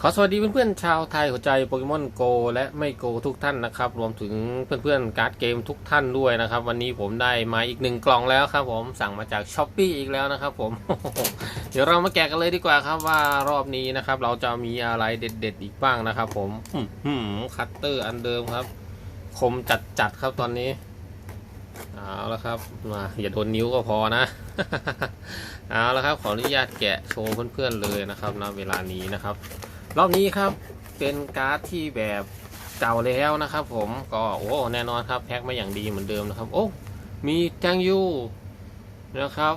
ขอสวัสดีเพื่อนๆชาวไทยหัวใจโปเกมอนโกและไม่โกทุกท่านนะครับ รวมถึงเพื่อนๆการ์ดเกมทุกท่านด้วยนะครับ วันนี้ผมได้มาอีกหนึ่งกล่องแล้วครับ ผมสั่งมาจากช้อปปีอีกแล้วนะครับ ผม เดี๋ยวเรามาแกะกันเลยดีกว่าครับว่ารอบนี้นะครับ เราจะมีอะไรเด็ด ๆ อีกบ้างนะครับ ผมหือคัตเตอร์อันเดิมครับ คมจัดๆครับตอนนี้เอาละครับมาอย่าโดนนิ้วก็พอนะเอาละครับ ขออนุญาตแกะโชว์เพื่อนๆเลยนะครับณเวลานี้นะครับ รอบนี้ครับเป็นการ์ดที่แบบเก่าแล้วนะครับผมก็โอ้แน่นอนครับแพ็คมาอย่างดีเหมือนเดิมนะครับ โอ้มี thank you นะครับ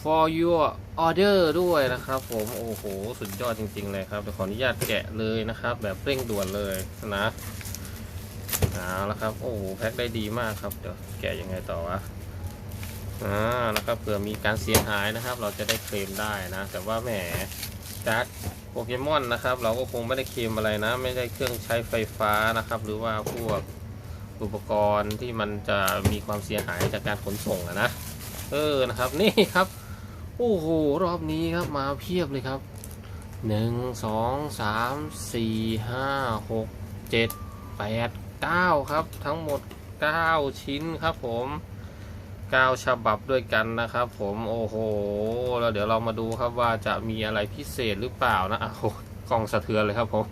for your order ด้วยนะครับ ผมโอ้โหสุดยอดจริง ๆ เลยครับเดี๋ยวขออนุญาตแกะเลยนะครับ แบบเร่งด่วนเลยนะเอาละครับ โอ้โหแพ็คได้ดีมากครับเดี๋ยวแกะยังไงต่อวะอ่านะครับเผื่อมีการเสียหายนะครับ เราจะได้เคลมได้นะ แต่ว่าแหม การ์ดโปเกมอนนะครับ เราก็คงไม่ได้เคลมอะไรนะ ไม่ได้เครื่องใช้ไฟฟ้านะครับ หรือว่าพวกอุปกรณ์ที่มันจะมีความเสียหายจากการขนส่งอะนะ เออนะครับนี่ครับ โอ้โหรอบนี้ครับมาเพียบเลยครับหนึ่งสองสามสี่ห้าหกเจ็ดแปดเก้าครับ ทั้งหมดเก้าชิ้นครับผม เก้าฉบับด้วยกันนะครับผมโอ้โหแล้วเดี๋ยวเรามาดูครับว่าจะมีอะไรพิเศษหรือเปล่านะโอ้าวกล้องสะเทือนเลยครับผม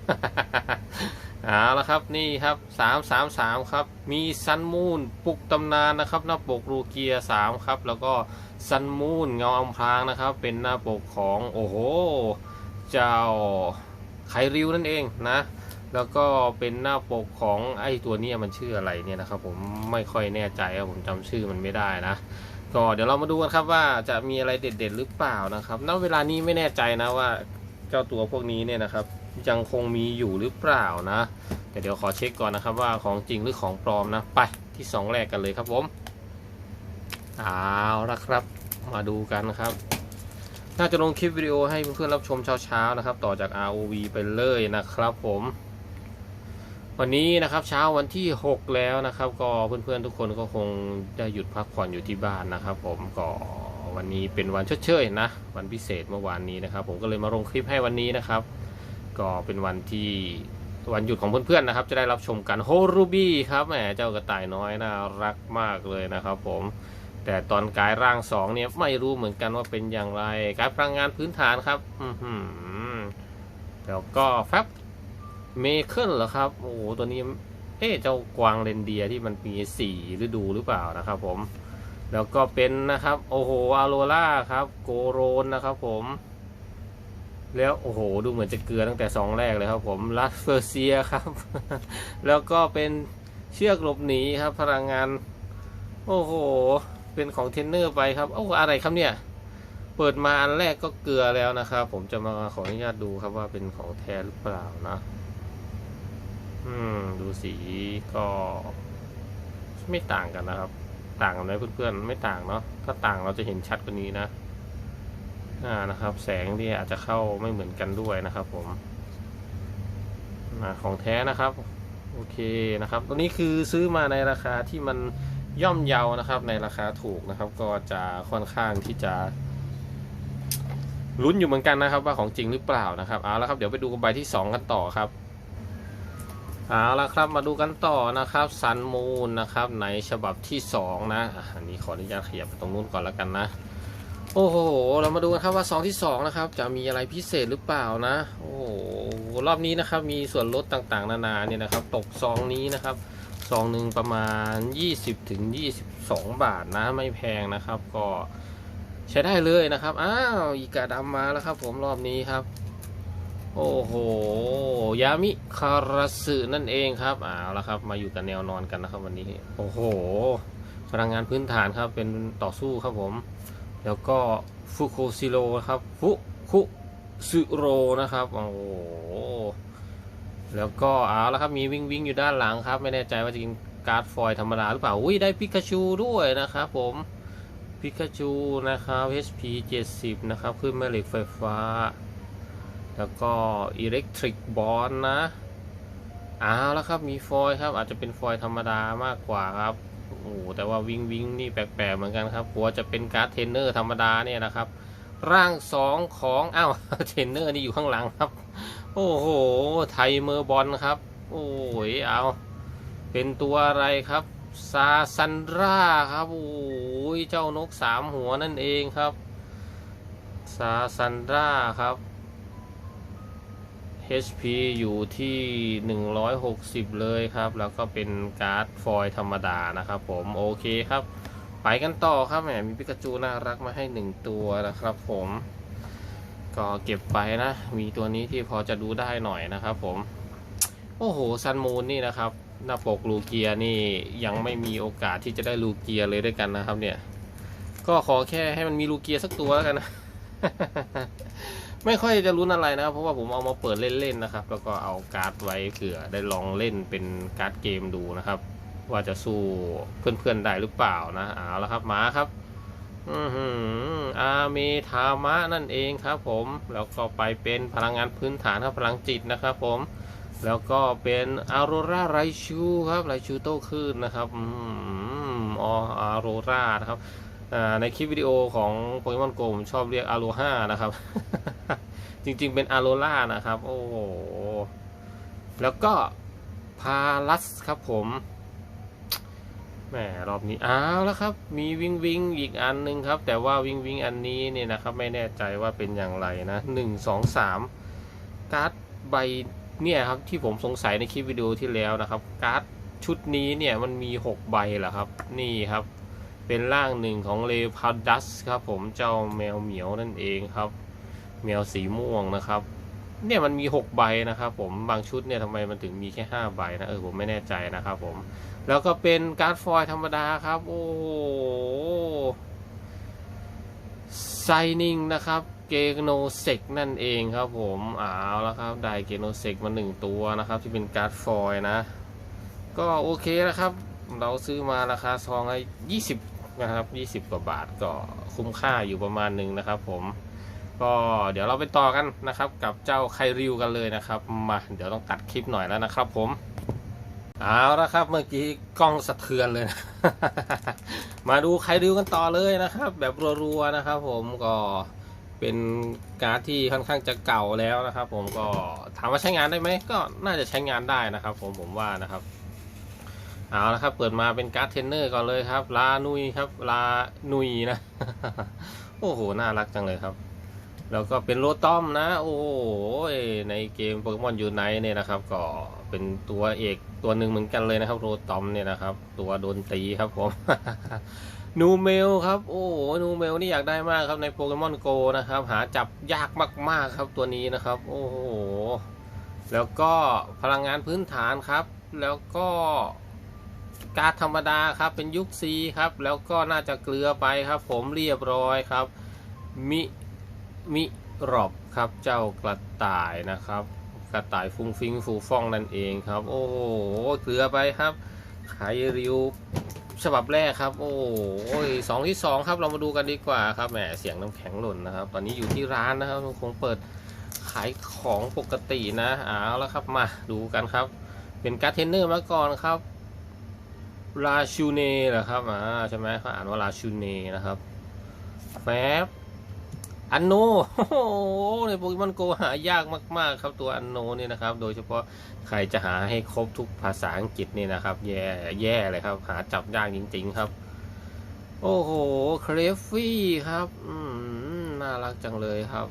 เอาละครับนี่ครับสามสามสามครับ มีซันมูนปลุกตำนานนะครับ หน้าปกรูเกียสามครับ แล้วก็ซันมูนเงาอำพรางนะครับ เป็นหน้าปกของโอ้โห เจ้าไคริวนั่นเองนะ แล้วก็เป็นหน้าปกของไอ้ตัวนี้มันชื่ออะไรเนี่ยนะครับ ผมไม่ค่อยแน่ใจครับผมจำชื่อมันไม่ได้นะก็เดี๋ยวเรามาดูกันครับว่าจะมีอะไรเด็ด ๆ หรือเปล่านะครับณเวลานี้ไม่แน่ใจนะว่าเจ้าตัวพวกนี้เนี่ยนะครับ ยังคงมีอยู่หรือเปล่านะแต่เดี๋ยวขอเช็คก่อนนะครับว่าของจริงหรือของปลอมนะไปที่สองแรกกันเลยครับผมเอาละครับมาดูกันนะครับ น่าจะลงคลิปวิดีโอให้เพื่อนๆรับชมเช้าๆนะครับ ต่อจาก ROV ไปเลยนะครับผม วันนี้นะครับเช้าวันที่ 6 แล้วนะครับ ก็เพื่อนๆทุกคนก็คงได้หยุดพักผ่อนอยู่ที่บ้านนะครับ ผมก็วันนี้เป็นวันชดเชยนะ วันพิเศษเมื่อวานนี้นะครับ ผมก็เลยมาลงคลิปให้วันนี้นะครับ ก็เป็นวันที่วันหยุดของเพื่อนๆนะครับ จะได้รับชมกันโฮรูบี้ครับแหมเจ้ากระต่ายน้อยน่ารักมากเลยนะครับ ผมแต่ตอนกายร่างสองเนี่ยไม่รู้เหมือนกันว่าเป็นอย่างไรการพลังงานพื้นฐานครับ อืแล้วก็แฟบ เมเคิลเหรอครับ โอ้โห ตัวนี้ เอ๊ะเจ้ากวางเรนเดียที่มันมีสี่ฤดูหรือเปล่านะครับผม แล้วก็เป็นนะครับ โอ้โห อาโรล่าครับ โกโรนนะครับผม แล้วโอ้โห ดูเหมือนจะเกลือตั้งแต่สองแรกเลยครับผมลัสเฟอร์เซียครับ แล้วก็เป็นเชือกหลบหนีครับ พลังงาน โอ้โห เป็นของเทนเนอร์ไปครับ โอ้อะไรครับเนี่ยเปิดมาอันแรกก็เกลือแล้วนะครับ ผมจะมาขออนุญาตดูครับว่าเป็นของแท้หรือเปล่านะ อืม ดูสีก็ไม่ต่างกันนะครับ ต่างกันไหมเพื่อนๆ ไม่ต่างเนาะ ถ้าต่างเราจะเห็นชัดกว่านี้นะ อ่า นะครับ แสงเนี่ยอาจจะเข้าไม่เหมือนกันด้วยนะครับ ผมของแท้นะครับ โอเคนะครับ ตัวนี้คือซื้อมาในราคาที่มันย่อมเยานะครับ ในราคาถูกนะครับ ก็จะค่อนข้างที่จะลุ้นอยู่เหมือนกันนะครับ ว่าของจริงหรือเปล่านะครับ เอาละครับ เดี๋ยวไปดูใบที่สองกันต่อครับ เอาละครับมาดูกันต่อนะครับซันมูนนะครับในฉบับที่สองนะอันนี้ขออนุญาตขยับไปตรงนู้นก่อนแล้วกันนะ โอ้โห เรามาดูกันครับว่าซองที่สองนะครับ จะมีอะไรพิเศษหรือเปล่านะ โอ้โห รอบนี้นะครับมีส่วนลดต่างๆ นานาเนี่ยนะครับ ตกซองนี้นะครับซองหนึ่งประมาณ 20ถึง22บาทนะ ไม่แพงนะครับ ก็ใช้ได้เลยนะครับ อ้าวอีกาดำมาแล้วครับ ผมรอบนี้ครับ โอ้โห ยามิคาราสึนั่นเองครับเอาละครับ มาอยู่กันแนวนอนกันนะครับวันนี้ โอ้โห พลังงานพื้นฐานครับ เป็นต่อสู้ครับผม แล้วก็ฟุโคซิโรครับ ฟุคุสึโรนะครับ โอ้โห แล้วก็เอาละครับ มีวิ่งวิ่งอยู่ด้านหลังครับ ไม่แน่ใจว่าจะกินการ์ดฟอยล์ธรรมดาหรือเปล่า อุ้ยได้ปิกาชูด้วยนะครับผมปิกาชูนะครับ HP 70 นะครับ ขึ้นแม่เหล็กไฟฟ้า แล้วก็อิเล็กทริกบอลนะเอาวแล้วครับมีฟอยครับ อาจจะเป็นฟอยธรรมดามากกว่าครับโอ้แต่ว่าวิงวิงนี่แปลกๆเหมือนกันครับกลัวจะเป็นการ์ดเทนเนอร์ธรรมดาเนี่ยนะครับ ร่างสองของอ้าวเทนเนอร์นี่อยู่ข้างหลังครับ โอ้โห ไทยเมอร์บอลครับ โอ้ยเอา เป็นตัวอะไรครับซาซันราครับโอ้ยเจ้านกสามหัวนั่นเองครับซาซันราครับ HP อยู่ที่ 160 เลยครับ แล้วก็เป็นการ์ดฟอยธรรมดานะครับผมโอเคครับ ไปกันต่อครับแหมมีปิกาจูน่ารักมาให้หนึ่งตัวนะครับผม ก็เก็บไปนะ มีตัวนี้ที่พอจะดูได้หน่อยนะครับผม โอ้โหซันมูนนี่นะครับ หน้าปกลูเกียนี่ยังไม่มีโอกาสที่จะได้ลูเกียเลยด้วยกันนะครับเนี่ย ก็ขอแค่ให้มันมีลูเกียสักตัวแล้วกันนะ ไม่ค่อยจะรุ้นอะไรนะครับ เพราะว่าผมเอามาเปิดเล่นๆนะครับ แล้วก็เอาการ์ดไว้เผื่อได้ลองเล่นเป็นการ์ดเกมดูนะครับ ว่าจะสู้เพื่อนๆได้หรือเปล่านะเอาละครับมาครับ อือหืออาเมทามะนั่นเองครับ ผมแล้วก็ไปเป็นพลังงานพื้นฐานครับพลังจิตนะครับ ผมแล้วก็เป็นอ r โรราไรชูครับไรชูโต้คลื่นนะครับอืมออโรรานะครับในคลิปวิดีโอของโปเกมอนโกผมชอบเรียกอโรฮานะครับ จริงๆเป็นอ r โรรานะครับ โอ้โห แล้วก็พาลัสครับผมแหมรอบนี้อ้าวแล้วครับ มีวิงวิงอีกอันหนึงครับ แต่ว่าวิงวิงอันนี้เนี่ยนะครับไม่แน่ใจว่าเป็นอย่างไรนะหนึ่งสองสามการ์ดใบเนี่ยครับที่ผมสงสัยในคลิปวิดีโอที่แล้วนะครับ การ์ดชุดนี้เนี่ยมันมีหกใบเหรอครับ นี่ครับ เป็นร่างหนึ่งของเลพาดัสครับผมเจ้าแมวเหมียวนั่นเองครับ แมวสีม่วงนะครับ เนี่ยมันมีหกใบนะครับ ผมบางชุดเนี่ยทำไมมันถึงมีแค่ห้าใบนะเออผมไม่แน่ใจนะครับผม แล้วก็เป็นการ์ดฟอยล์ธรรมดาครับ โอ้โหไซนิงนะครับเกโนเซกนั่นเองครับผมเอาแล้วครับได้เกโนเซกมาหนึ่งตัวนะครับ ที่เป็นการ์ดฟอยล์นะ ก็โอเคนะครับ เราซื้อมาราคาซองละยี่สิบนะครับยี่สิบกว่าบาทก็คุ้มค่าอยู่ประมาณหนึ่งนะครับผม ก็เดี๋ยวเราไปต่อกันนะครับ กับเจ้าไคริวกันเลยนะครับ มาเดี๋ยวต้องตัดคลิปหน่อยแล้วนะครับ ผมเอาละครับเมื่อกี้กล้องสะเทือนเลยนะมาดูใครดูกันต่อเลยนะครับ แบบรัวๆนะครับ ผมก็เป็นการ์ดที่ค่อนข้างจะเก่าแล้วนะครับ ผมก็ถามว่าใช้งานได้ไหมก็น่าจะใช้งานได้นะครับ ผมผมว่านะครับเอาละครับเปิดมาเป็นการ์ดเทรนเนอร์ก่อนเลยครับ ลานุยครับ ลานุยนะ โอ้โห น่ารักจังเลยครับ แล้วก็เป็นโรตอมนะ โอ้โหในเกมโปเกมอนยูไนเนี่ยนะครับ ก็เป็นตัวเอกตัวหนึ่งเหมือนกันเลยนะครับ โรตอมเนี่ยนะครับ ตัวโดนตีครับผมนูเมลครับ โอ้โหนูเมลนี่อยากได้มากครับในโปเกมอนโกนะครับ หาจับยากมาก ๆ ครับตัวนี้นะครับ โอ้โห แล้วก็พลังงานพื้นฐานครับ แล้วก็การธรรมดาครับเป็นยุคซีครับ แล้วก็น่าจะเกลือไปครับ ผมเรียบร้อยครับมิ มิรอบครับเจ้ากระต่ายนะครับ กระต่ายฟุ้งฟิงฟูฟ่องนั่นเองครับ โอ้โหเกลือไปครับไขริวฉบับแรกครับ โอ้โหสองที่สองครับเรามาดูกันดีกว่าครับแหมเสียงน้ำแข็งหล่นนะครับ ตอนนี้อยู่ที่ร้านนะครับคงเปิดขายของปกตินะเอาแล้วครับมาดูกันครับ เป็นการ์เทนเนอร์มาก่อนครับราชูเน่เหรอครับอ่าใช่ไหมเขาอ่านว่าราชูเน่นะครับแฟบ อันโนโอ้ในโปเกมอนโกหายากมาก ๆ ครับตัวอันโนเนี่ยนะครับ โดยเฉพาะใครจะหาให้ครบทุกภาษาอังกฤษนี่นะครับ แย่แย่เลยครับ หาจับยากจริง ๆ ครับ โอ้โหเครฟฟี่ครับ อืมน่ารักจังเลยครับ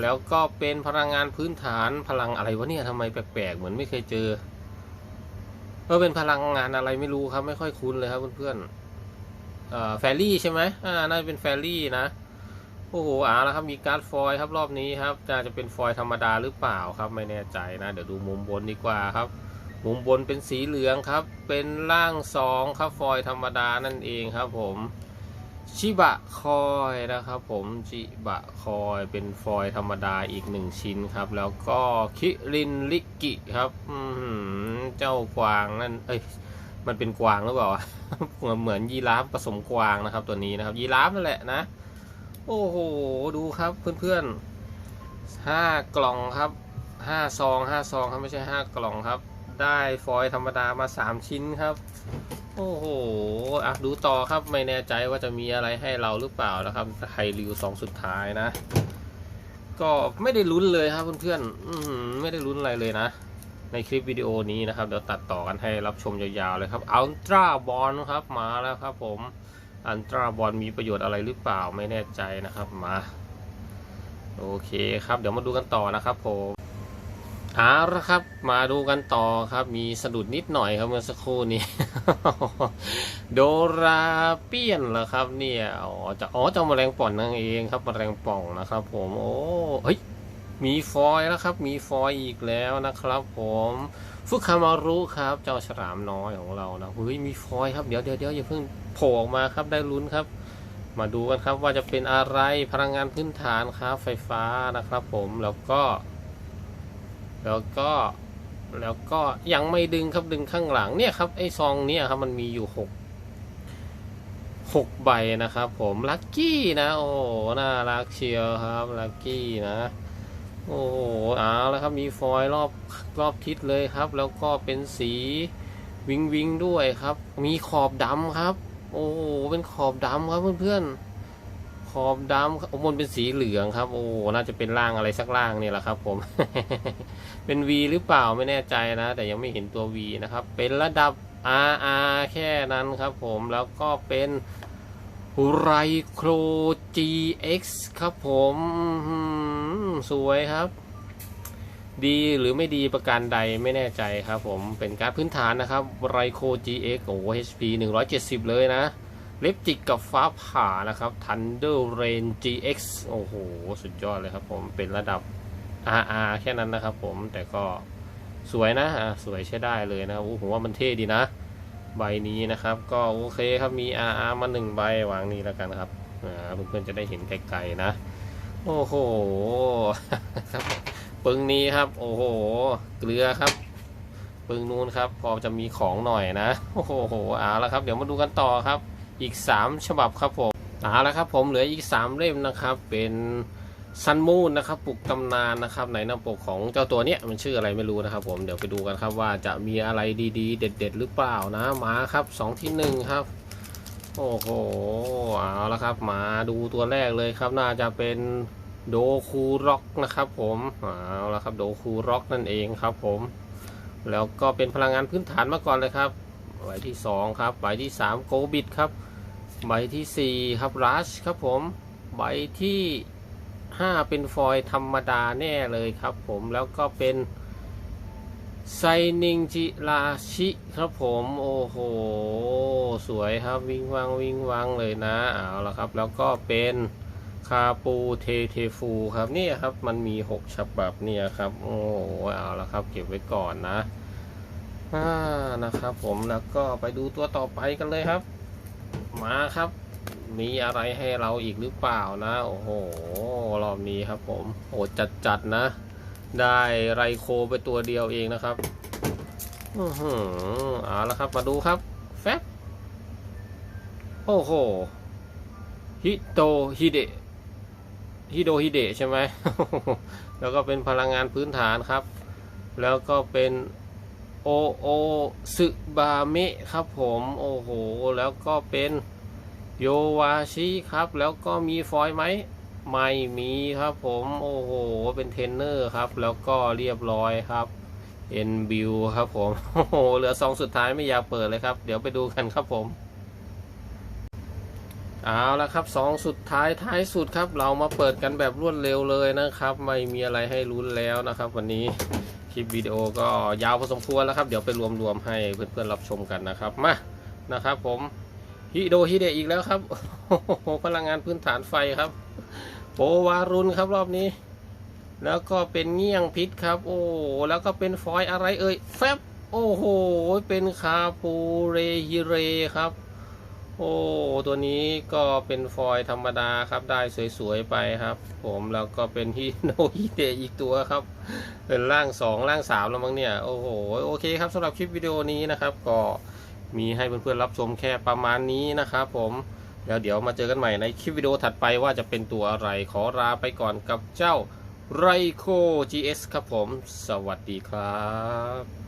แล้วก็เป็นพลังงานพื้นฐานพลังอะไรวะเนี่ยทำไมแปลก ๆ เหมือนไม่เคยเจอเออเป็นพลังงานอะไรไม่รู้ครับ ไม่ค่อยคุ้นเลยครับเพื่อนๆแฟรี่ใช่ไหมอ่าน่าจะเป็นแฟรี่นะ โอ้โหอ่าแล้วครับมีการ์ดฟอยครับรอบนี้ครับน่าจะเป็นฟอยธรรมดาหรือเปล่าครับไม่แน่ใจนะ เดี๋ยวดูมุมบนดีกว่าครับ มุมบนเป็นสีเหลืองครับ เป็นร่างสองครับฟอยธรรมดานั่นเองครับผมชิบะคอยนะครับผมชิบะคอยเป็นฟอยธรรมดาอีกหนึ่งชิ้นครับ แล้วก็คิรินลิกิครับเจ้ากวางนั่นเอ้ยมันเป็นกวางหรือเปล่าเหมือนยีราฟผสมกวางนะครับ ตัวนี้นะครับยีราฟนั่นแหละนะ โอ้โห ดูครับเพื่อนๆห้ากล่องครับห้าซองห้าซองครับไม่ใช่ห้ากล่องครับ ได้ฟอยล์ธรรมดามาสามชิ้นครับ โอ้โหอะดูต่อครับไม่แน่ใจว่าจะมีอะไรให้เราหรือเปล่านะครับไฮริวสองสุดท้ายนะ ก็ไม่ได้ลุ้นเลยครับเพื่อนๆอื้อหือไม่ได้ลุ้นอะไรเลยนะ ในคลิปวิดีโอนี้นะครับ เดี๋ยวตัดต่อกันให้รับชมยาวๆเลยครับอัลตร้าบอลครับมาแล้วครับผม อัลตราบอลมีประโยชน์อะไรหรือเปล่าไม่แน่ใจนะครับมาโอเคครับ เดี๋ยวมาดูกันต่อนะครับผมเอาละครับ มาดูกันต่อครับ มีสะดุดนิดหน่อยครับเมื่อสักครู่นี้ โดราเปียนเหรอครับ เนี่ยอ๋อจะอ๋อเจ้าแมลงป่องนั่นเองครับมาแมลงป่องนะครับ ผม โอ้เฮ้ย มีฟอยแล้วครับ มีฟอยอีกแล้วนะครับผมฟุกคามารุครับ เจ้าฉลามน้อยของเรานะเฮ้ยมีฟอยครับ เดี๋ยวเดี๋ยวเดี๋ยวอย่าเพิ่งโผล่ออกมาครับได้ลุ้นครับ มาดูกันครับว่าจะเป็นอะไรพลังงานพื้นฐานครับ ไฟฟ้านะครับผมแล้วก็ แล้วก็แล้วก็ยังไม่ดึงครับดึงข้างหลังเนี่ยครับไอ้ซองเนี่ยครับมันมีอยู่หกหกใบนะครับผมลัคกี้นะ โอ้น่ารักเชียวครับลัคกี้นะ โอ้โหเอาแล้วครับมีฟอยล์รอบรอบทิศเลยครับ แล้วก็เป็นสีวิงวิงด้วยครับ มีขอบดำครับ โอ้โหเป็นขอบดำครับเพื่อนๆขอบดำครับบนเป็นสีเหลืองครับ โอ้น่าจะเป็นร่างอะไรสักร่างนี่แหละครับ ผม เป็น V หรือเปล่าไม่แน่ใจนะ แต่ยังไม่เห็นตัว V นะครับ เป็นระดับ RR แค่นั้นครับ ผมแล้วก็เป็น ไรโคร GX ครับผม สวยครับ ดีหรือไม่ดีประการใดไม่แน่ใจครับผม เป็นการพื้นฐานนะครับไรโคร GX โอ้ HP 170 เลยนะ เล็บจิกกับฟ้าผ่านะครับ Thunder Rain GX โอ้โห สุดยอดเลยครับผม เป็นระดับ RR แค่นั้นนะครับผม แต่ก็สวยนะอะสวยใช้ได้เลยนะโอ้ผมว่ามันเท่ดีนะ ใบนี้นะครับ ก็โอเคครับมี RR มาหนึ่งใบวางนี้แล้วกันครับเพื่อนๆจะได้เห็นไกลๆนะ โอ้โหครับปึงนี้ครับ โอ้โห เกลือครับปึงนู้นครับ พอจะมีของหน่อยนะ โอ้โหเอาละครับ เดี๋ยวมาดูกันต่อครับ อีก 3 ฉบับครับผมเอาละครับผมเหลืออีก 3 เล่มนะครับ เป็น ซันมูนนะครับปลุกตำนานนะครับในหน้าปกของเจ้าตัวเนี้ยมันชื่ออะไรไม่รู้นะครับ ผมเดี๋ยวไปดูกันครับว่าจะมีอะไรดีๆ เด็ด ๆ หรือเปล่านะมาครับ2ที่1ครับ โอ้โหเอาละครับ มาดูตัวแรกเลยครับ น่าจะเป็นโดคูร็อกนะครับ ผมเอาละครับโดคูร็อกนั่นเองครับ ผม แล้วก็เป็นพลังงานพื้นฐานมาก่อนเลยครับใบที่2ครับใบที่3โกบิดครับใบทีสี่4ครับรัชครับผมใบที่ 5 เป็นฟอยธรรมดาแน่เลยครับผมแล้วก็เป็นไซนิงจิราชิครับผมโอ้โห สวยครับวิ่งวังวิ่งวังเลยนะเอาละครับ แล้วก็เป็นคาปูเทเทฟูครับนี่ครับมันมี 6 ฉบับเนี่ยครับ โอ้โหเอาละครับ เก็บไว้ก่อนนะอ่านะครับผมแล้วก็ไปดูตัวต่อไปกันเลยครับ มาครับ มีอะไรให้เราอีกหรือเปล่านะ โอ้โห รอบนี้ครับผมโอ้จัดจัดๆนะ ได้ไรโคไปตัวเดียวเองนะครับ อือหือเอาละครับ มาดูครับ แฟบโอ้โห ฮิโตฮิเดะ ฮิโดฮิเดะใช่ไหม แล้วก็เป็นพลังงานพื้นฐานครับ แล้วก็เป็นโอโอซึบาเมะครับผม โอ้โห แล้วก็เป็น โยวาชิครับ แล้วก็มีฟอยไหมไม่มีครับผมโอ้โหเป็นเทนเนอร์ครับ แล้วก็เรียบร้อยครับเอ็นบิวครับผมโอ้โหเหลือซองสุดท้ายไม่อยากเปิดเลยครับ เดี๋ยวไปดูกันครับผมเอาละครับซองสุดท้ายท้ายสุดครับ เรามาเปิดกันแบบรวดเร็วเลยนะครับ ไม่มีอะไรให้ลุ้นแล้วนะครับ วันนี้คลิปวิดีโอก็ยาวพอสมควรแล้วครับ เดี๋ยวไปรวมๆให้เพื่อนๆรับชมกันนะครับมานะครับผม ฮิโดฮิเดอีกแล้วครับโอ้โหพลังงานพื้นฐานไฟครับโปวารุณครับรอบนี้ แล้วก็เป็นเงี้ยงพิษครับ โอ้แล้วก็เป็นฟอยอะไรเอ่ยแฟบโอ้โห เป็นคาปูเรฮิเรครับ โอ้ตัวนี้ก็เป็นฟอยธรรมดาครับได้สวยๆไปครับ ผมแล้วก็เป็นฮิโนฮิเดอีกตัวครับ เป็นร่างสองร่างสามแล้วมั้งเนี่ย โอ้โหโอเคครับสำหรับคลิปวิดีโอนี้นะครับก็ มีให้เพื่อนๆรับชมแค่ประมาณนี้นะครับผมแล้วเดี๋ยวมาเจอกันใหม่ในคลิปวิดีโอถัดไปว่าจะเป็นตัวอะไรขอลาไปก่อนกับเจ้าไรโค GS ครับผม สวัสดีครับ